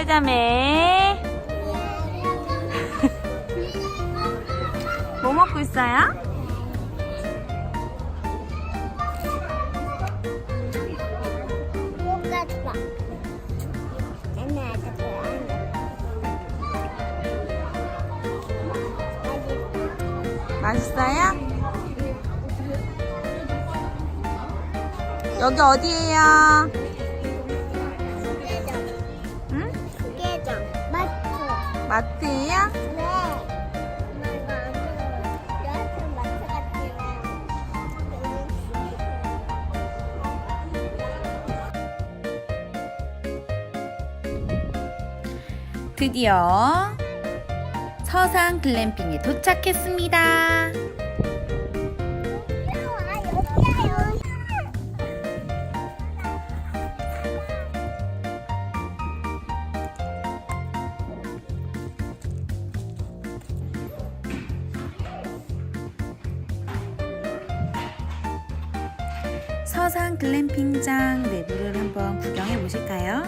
세자매. 뭐 먹고 있어요? 맛있어요? 여기 어디예요? 마트. 마트예요? 네. 엄마가 안 들어. 여하튼 마트 같지만 드디어 서산 글램핑에 도착했습니다. 서산 글램핑장 내부를 한번 구경해 보실까요?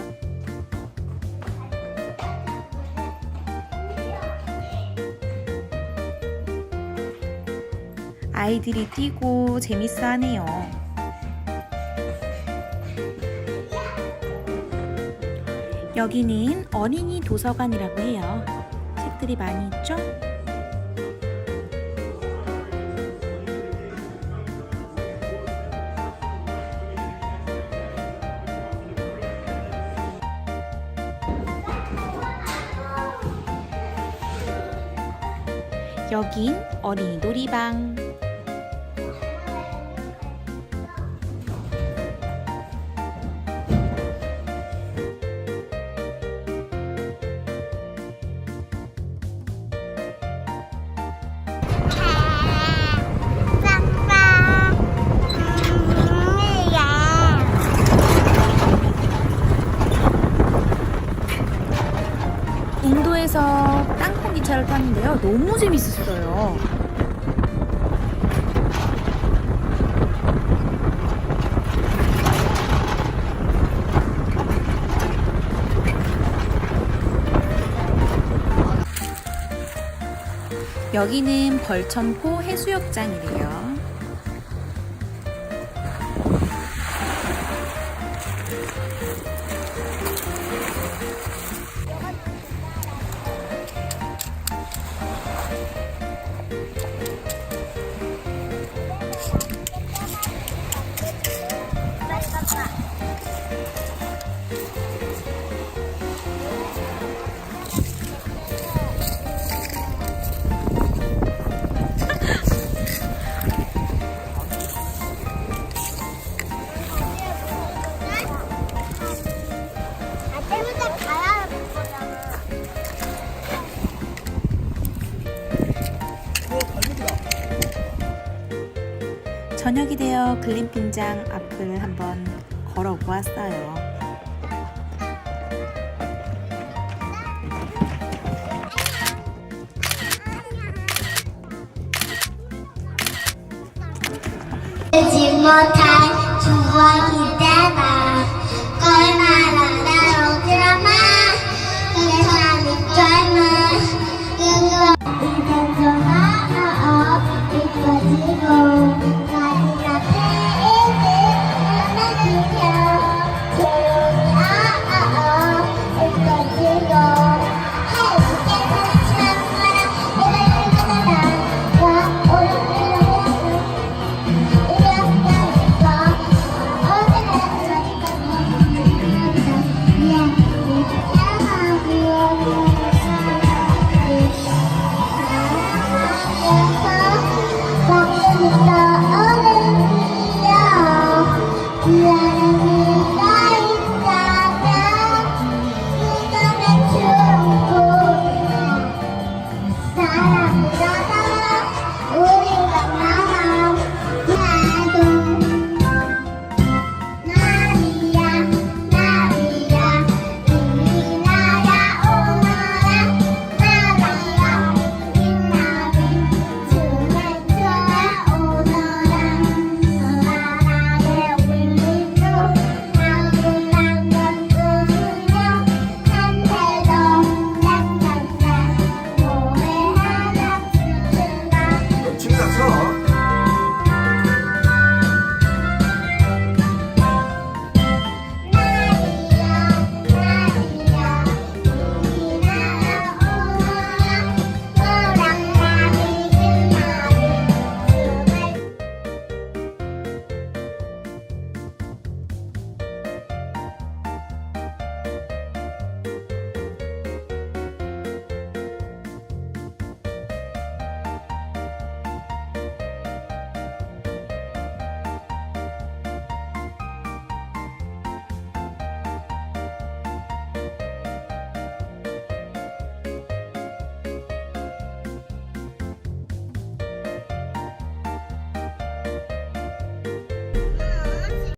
아이들이 뛰고 재밌어 하네요. 여기는 어린이 도서관이라고 해요. 책들이 많이 있죠? 여긴 어린이 놀이방. 기차를 탔는데요. 너무 재밌었어요. 여기는 벌천포 해수욕장이래요. 저녁이 되어 글램핑장 앞을 한번 걸어 보았어요. 지 못한